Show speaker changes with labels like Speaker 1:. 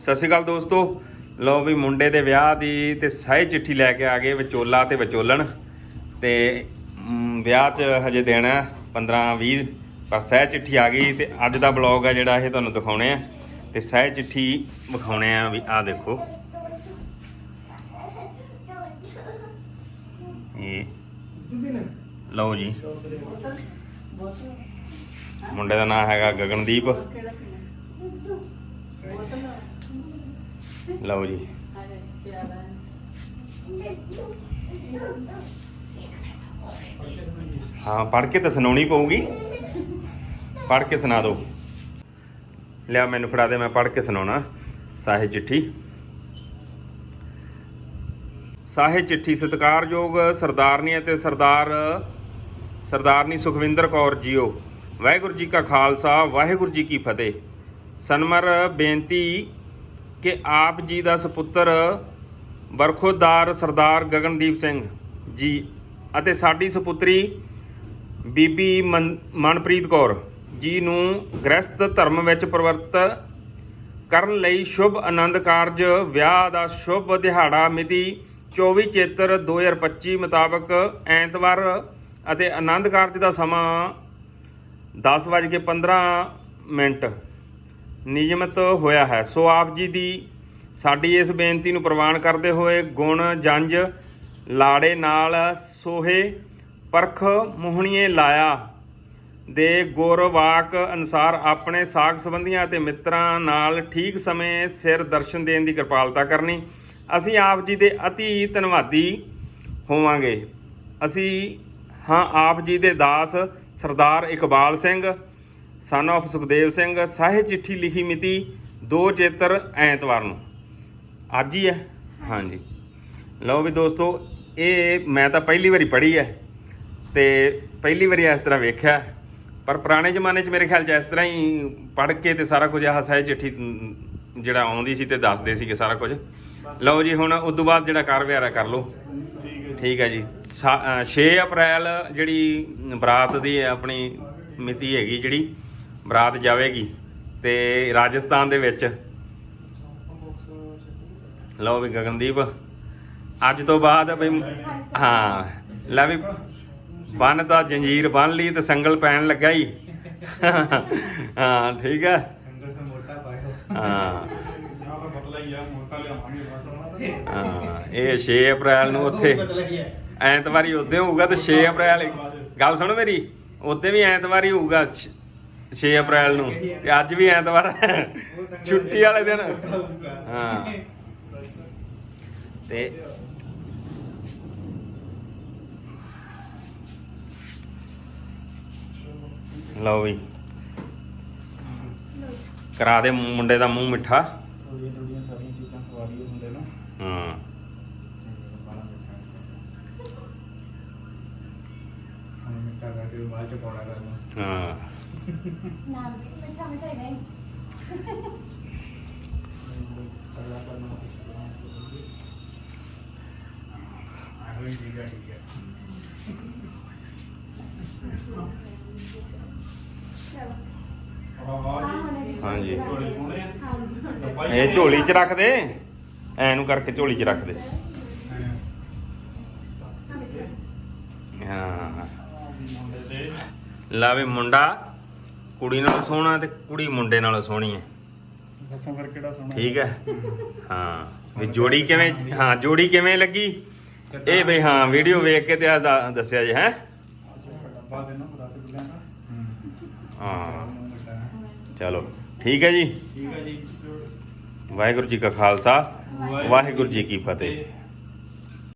Speaker 1: ਸਤਿ ਸ਼੍ਰੀ ਅਕਾਲ ਦੋਸਤੋ। ਲਓ ਵੀ ਮੁੰਡੇ ਦੇ ਵਿਆਹ ਦੀ ਤੇ ਸਹੀ ਚਿੱਠੀ ਲੈ ਕੇ ਆ ਗਏ ਵਿਚੋਲਾ ਤੇ ਵਿਚੋਲਣ। ਤੇ ਵਿਆਹ 'ਚ ਹਜੇ ਦੇਣਾ 15 20 ਪਰ ਸਹਿ ਚਿੱਠੀ ਆ ਗਈ ਤੇ ਅੱਜ ਦਾ ਬਲੌਗ ਆ ਜਿਹੜਾ ਇਹ ਤੁਹਾਨੂੰ ਦਿਖਾਉਣੇ ਆ। ਤੇ ਸਹਿ ਚਿੱਠੀ ਵਿਖਾਉਣੇ ਆ ਵੀ ਆ ਦੇਖੋ। ਇਹ ਲਓ ਜੀ। ਮੁੰਡੇ ਦਾ ਨਾਮ ਹੈਗਾ ਗਗਨਦੀਪ। ਲਓ ਜੀ। ਹਾਂ, ਪੜ੍ਹ ਕੇ ਤਾਂ ਸੁਣਾਉਣੀ ਪਊਗੀ। ਪੜ੍ਹ ਕੇ ਸੁਣਾ ਦਿਓ। ਲਿਆ ਮੈਨੂੰ ਫੜਾ ਦੇ, ਮੈਂ ਪੜ੍ਹ ਕੇ ਸੁਣਾਉਣਾ। ਸਾਹਿਬ ਚਿੱਠੀ। ਸਾਹਿਬ ਚਿੱਠੀ, ਸਤਿਕਾਰਯੋਗ ਸਰਦਾਰਨੀ ਅਤੇ ਸਰਦਾਰ, ਸਰਦਾਰਨੀ ਸੁਖਵਿੰਦਰ ਕੌਰ ਜੀਓ। ਵਾਹਿਗੁਰੂ ਜੀ ਕਾ ਖਾਲਸਾ, ਵਾਹਿਗੁਰੂ ਜੀ ਕੀ ਫਤਿਹ। ਸਨਮਰ ਬੇਨਤੀ ਕਿ ਆਪ ਜੀ ਦਾ ਸੁਪੁੱਤਰ ਵਰਖੋਦਾਰ ਸਰਦਾਰ ਗਗਨਦੀਪ ਸਿੰਘ ਜੀ ਅਤੇ ਸਾਡੀ ਸੁਪੁੱਤਰੀ ਬੀਬੀ ਮਨ- ਮਨਪ੍ਰੀਤ ਕੌਰ ਜੀ ਨੂੰ ਗ੍ਰਸਤ ਧਰਮ ਵਿੱਚ ਪ੍ਰਵਰਤ ਕਰਨ ਲਈ ਸ਼ੁਭ ਆਨੰਦ ਕਾਰਜ, ਵਿਆਹ ਦਾ ਸ਼ੁਭ ਦਿਹਾੜਾ ਮਿਤੀ 24 ਚੇਤਰ 2025 ਮੁਤਾਬਕ ਐਤਵਾਰ ਅਤੇ ਆਨੰਦ ਕਾਰਜ ਦਾ ਸਮਾਂ 10:15 ਮਿੰਟ ਨਿਯਮਿਤ ਹੋਇਆ ਹੈ। ਸੋ ਆਪ ਜੀ ਦੀ ਸਾਡੀ ਇਸ ਬੇਨਤੀ ਨੂੰ ਪ੍ਰਵਾਨ ਕਰਦੇ ਹੋਏ ਗੁਣ, ਜੰਜ, ਲਾੜੇ ਨਾਲ ਸੋਹੇ ਪਰਖ ਮੋਹਣੀਏ ਲਾਇਆ ਦੇ ਗੁਰਵਾਕ ਅਨੁਸਾਰ ਆਪਣੇ ਸਾਖ ਸੰਬੰਧੀਆਂ ਅਤੇ ਮਿੱਤਰਾਂ ਨਾਲ ਠੀਕ ਸਮੇਂ ਸਿਰ ਦਰਸ਼ਨ ਦੇਣ ਦੀ ਕਿਰਪਾਲਤਾ ਕਰਨੀ। ਅਸੀਂ ਆਪ ਜੀ ਦੇ ਅਤੀ ਧੰਨਵਾਦੀ ਹੋਵਾਂਗੇ। ਅਸੀਂ ਹਾਂ, ਆਪ ਜੀ ਦੇ ਦਾਸ ਸਰਦਾਰ ਇਕਬਾਲ ਸਿੰਘ ਸਨ of ਸੁਖਦੇਵ ਸਿੰਘ ਸਾਹਿਬ ਚਿੱਠੀ ਲਿਖੀ ਮਿਤੀ 2 ਚੇਤਰ ਐਤਵਾਰ ਨੂੰ। ਅੱਜ ਹੀ ਹੈ। ਹਾਂਜੀ। ਲਓ ਵੀ ਦੋਸਤੋ, ਇਹ ਮੈਂ ਤਾਂ ਪਹਿਲੀ ਵਾਰੀ ਪੜ੍ਹੀ ਹੈ ਤੇ ਪਹਿਲੀ ਵਾਰੀ ਇਸ ਤਰ੍ਹਾਂ ਵੇਖਿਆ। ਪਰ ਪੁਰਾਣੇ ਜ਼ਮਾਨੇ 'ਚ ਮੇਰੇ ਖਿਆਲ 'ਚ ਇਸ ਤਰ੍ਹਾਂ ਹੀ ਪੜ੍ਹ ਕੇ ਤੇ ਸਾਰਾ ਕੁਝ ਆਹ ਸਹਿ ਚਿੱਠੀ ਜਿਹੜਾ ਆਉਂਦੀ ਸੀ ਤੇ ਦੱਸਦੇ ਸੀਗੇ ਸਾਰਾ ਕੁਝ। ਲਓ ਜੀ, ਹੁਣ ਉਸ ਤੋਂ ਬਾਅਦ ਜਿਹੜਾ ਕਰ ਵਿਹਾਰਾ ਕਰ ਲਓ। ਠੀਕ ਹੈ ਜੀ। 6 ਅਪ੍ਰੈਲ ਜਿਹੜੀ ਬਰਾਤ ਦੀ ਆਪਣੀ ਮਿਤੀ ਹੈਗੀ ਜਿਹੜੀ ਬਰਾਤ ਜਾਵੇਗੀ ਤੇ ਰਾਜਸਥਾਨ ਦੇ ਵਿੱਚ ਲਓ ਵੀ ਗਗਨਦੀਪ ਅੱਜ ਤੋਂ ਬਾਅਦ ਬਈ ਹਾਂ ਲੈ ਵੀ ਬੰਨ ਤਾਂ ਜੰਜੀਰ ਬੰਨ ਲਈ ਤੇ ਸੰਗਲ ਪੈਣ ਲੱਗਾ ਹੀ ਹਾਂ ਠੀਕ ਹੈ
Speaker 2: ਸੰਗਲ ਤੇ ਮੋਟਾ ਪਾਇਓ
Speaker 1: ਹਾਂ ਇਹ 6 ਅਪ੍ਰੈਲ ਨੂੰ ਉੱਥੇ ਐਤਵਾਰੀ ਉਦੋਂ ਹੋਊਗਾ ਤੇ 6 ਅਪ੍ਰੈਲ ਗੱਲ ਸੁਣ ਮੇਰੀ ਉਦੋਂ ਵੀ ਐਤਵਾਰੀ ਹੋਊਗਾ 6 ਅਪ੍ਰੈਲ ਨੂੰ। ਤੇ ਅੱਜ ਵੀ ਐਤਵਾਰ ਹੈ। ਛੁੱਟੀ ਵਾਲੇ ਦਿਨ। ਹਾਂ। ਤੇ ਲਓ ਵੀ। ਕਰਾ ਦੇ ਮੁੰਡੇ ਦਾ ਮੂੰਹ ਮਿੱਠਾ।
Speaker 3: ਥੋੜੀਆਂ ਥੋੜੀਆਂ ਸਾਰੀਆਂ ਚੀਜ਼ਾਂ ਖਵਾ ਦਈਏ ਮੁੰਡੇ ਨੂੰ।
Speaker 1: ਹਾਂ।
Speaker 2: ਹੁਣ ਮਿੱਠਾ ਕਰਕੇ ਬਾਅਦ ਚ ਪੌੜਾ ਕਰਨਾ।
Speaker 1: ਹਾਂ।
Speaker 4: ਨਾਮ ਮਿੱਠਾ ਮਿੱਠਾ ਹੀ ਨਹੀਂ
Speaker 3: ਅਗਲਾ ਕਰਨਾ
Speaker 2: ਆਹੋ ਹੀ ਠੀਕ ਹੈ ਠੀਕ ਹੈ
Speaker 4: ਚਲੋ।
Speaker 3: ਆਹ
Speaker 4: ਆਹ ਹੁਣ ਇਹਦੀ
Speaker 1: ਹਾਂਜੀ।
Speaker 3: ਝੋਲੀ ਪਾਉਣੇ ਆ?
Speaker 4: ਹਾਂਜੀ
Speaker 1: ਇਹ ਝੋਲੀ 'ਚ ਰੱਖ ਦੇ। ਐ ਨੂੰ ਕਰਕੇ ਝੋਲੀ 'ਚ ਰੱਖ ਦੇ।
Speaker 4: ਹਾਂ।
Speaker 1: ਲਾਵੇ ਮੁੰਡਾ ਕੁੜੀ ਨਾਲੋਂ ਸੋਹਣਾ ਤੇ ਕੁੜੀ ਮੁੰਡੇ ਨਾਲੋਂ ਸੋਹਣੀ ਹੈ।
Speaker 3: ਦੱਸੋ ਫਿਰ ਕਿਹੜਾ ਸੋਹਣਾ
Speaker 1: ਠੀਕ ਹੈ। ਹਾਂ ਵੀ ਜੋੜੀ ਕਿਵੇਂ ਹਾਂ ਜੋੜੀ ਕਿਵੇਂ ਲੱਗੀ? ਇਹ ਬਈ ਹਾਂ ਵੀਡੀਓ ਵੇਖ ਕੇ ਤੇ ਆ ਦ- ਦੱਸਿਆ ਜੇ ਹੈ?
Speaker 3: ਡੱਬਾ ਦੇਣਾ
Speaker 2: ਹਾਂ
Speaker 1: ਚਲੋ ਠੀਕ ਹੈ ਜੀ।
Speaker 3: ਠੀਕ ਹੈ ਜੀ।
Speaker 1: ਵਾਹਿਗੁਰੂ ਜੀ ਕਾ ਖਾਲਸਾ ਵਾਹਿਗੁਰੂ ਜੀ ਕੀ ਫਤਿਹ।